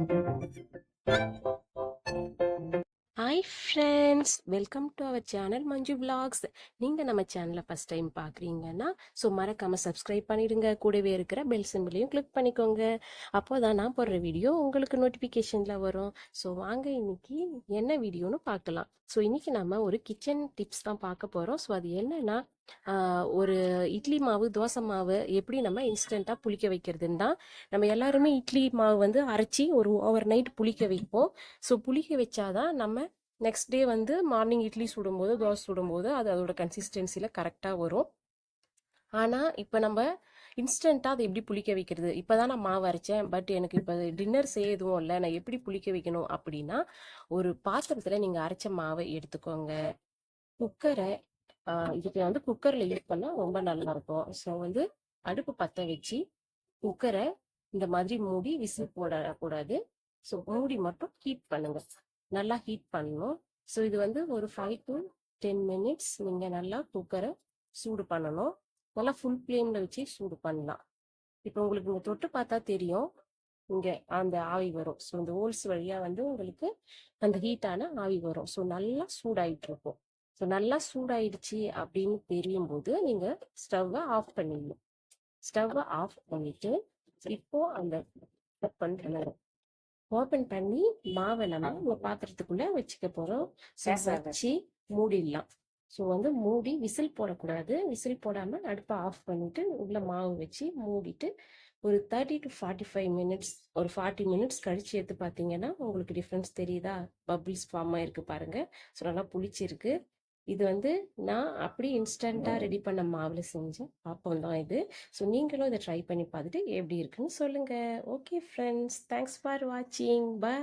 Música hi friends welcome to our channel Manju vlogs. நீங்கள் நம்ம சேனலை ஃபஸ்ட் டைம் பார்க்குறீங்கன்னா ஸோ மறக்காமல் சப்ஸ்கிரைப் பண்ணிடுங்க. கூடவே இருக்கிற பெல் சிம்பிளையும் கிளிக் பண்ணிக்கோங்க. அப்போ தான் நான் போடுற வீடியோ உங்களுக்கு நோட்டிஃபிகேஷனில் வரும். ஸோ வாங்க இன்னைக்கு என்ன வீடியோன்னு பார்க்கலாம். ஸோ இன்றைக்கி நம்ம ஒரு கிச்சன் டிப்ஸ் தான் பார்க்க போகிறோம் ஸோ அது என்னன்னா ஒரு இட்லி மாவு தோசை மாவு எப்படி நம்ம இன்ஸ்டண்ட்டாக புளிக்க வைக்கிறதுன்னு தான். நம்ம எல்லாருமே இட்லி மாவு வந்து அரைச்சி ஒரு ஓவர் நைட் புளிக்க வைப்போம். ஸோ புளிக்க வச்சாதான் நம்ம நெக்ஸ்ட் டே வந்து மார்னிங் இட்லி சுடும்போது தோசை சுடும்போது அது அதோட கன்சிஸ்டன்சியில் கரெக்டாக வரும். ஆனால் இப்போ நம்ம இன்ஸ்டண்ட்டாக அதை எப்படி புளிக்க வைக்கிறது? இப்போ தான் நான் மாவு அரைச்சேன். பட் எனக்கு இப்போ டின்னர் செய்ய எதுவும் இல்லை. நான் எப்படி புளிக்க வைக்கணும் அப்படின்னா ஒரு பாத்திரத்தில் நீங்கள் அரைச்ச மாவை எடுத்துக்கோங்க. குக்கரை இதுக்கு வந்து குக்கரில் யூஸ் பண்ணால் ரொம்ப நல்லா இருக்கும் ஸோ வந்து அடுப்பு பற்ற வச்சு குக்கரை இந்த மாதிரி மூடி விசில் போடக்கூடாது. ஸோ மூடி மட்டும் ஹீட் பண்ணுங்கள் நல்லா ஹீட் பண்ணணும். ஸோ இது வந்து ஒரு ஃபைவ் டு டென் மினிட்ஸ் நீங்கள் நல்லா குக்கரை சூடு பண்ணணும். நல்லா ஃபுல் ஃப்ளேமில் வச்சு சூடு பண்ணலாம். இப்போ உங்களுக்கு இங்கே தொட்டு பார்த்தா தெரியும். இங்கே அந்த ஆவி வரும். ஸோ இந்த ஹோல்ஸ் வழியாக வந்து உங்களுக்கு அந்த ஹீட்டான ஆவி வரும். ஸோ நல்லா சூடாயிட்டு இருக்கும். ஸோ நல்லா சூடாயிடுச்சு அப்படின்னு தெரியும் போது நீங்கள் ஸ்டவ்வை ஆஃப் பண்ணிடணும். ஸ்டவ்வை ஆஃப் பண்ணிட்டு இப்போ அந்த ஓப்பன் ஓப்பன் பண்ணி மாவை நம்ம ஒரு பாத்திரத்துக்குள்ள வச்சுக்க போறோம். வச்சு மூடிடலாம். ஸோ வந்து மூடி விசில் போடக்கூடாது. விசில் போடாம அடுப்பை ஆஃப் பண்ணிட்டு உள்ள மாவு வச்சு மூடிட்டு ஒரு thirty to forty five minutes ஒரு ஃபார்ட்டி மினிட்ஸ் கழிச்சு எடுத்து பார்த்தீங்கன்னா உங்களுக்கு டிஃப்ரென்ஸ் தெரியுதா? பபிள்ஸ் ஃபார்ம் ஆயிருக்கு பாருங்க. ஸோ நல்லா புளிச்சிருக்கு. இது வந்து நான் அப்படி இன்ஸ்டண்ட்டாக ரெடி பண்ண மாவில் செஞ்ச பாப்பம் தான் இது. ஸோ நீங்களும் இதை ட்ரை பண்ணி பார்த்துட்டு எப்படி இருக்குன்னு சொல்லுங்க. ஓகே ஃப்ரெண்ட்ஸ் தேங்க்ஸ் ஃபார் வாட்சிங் பை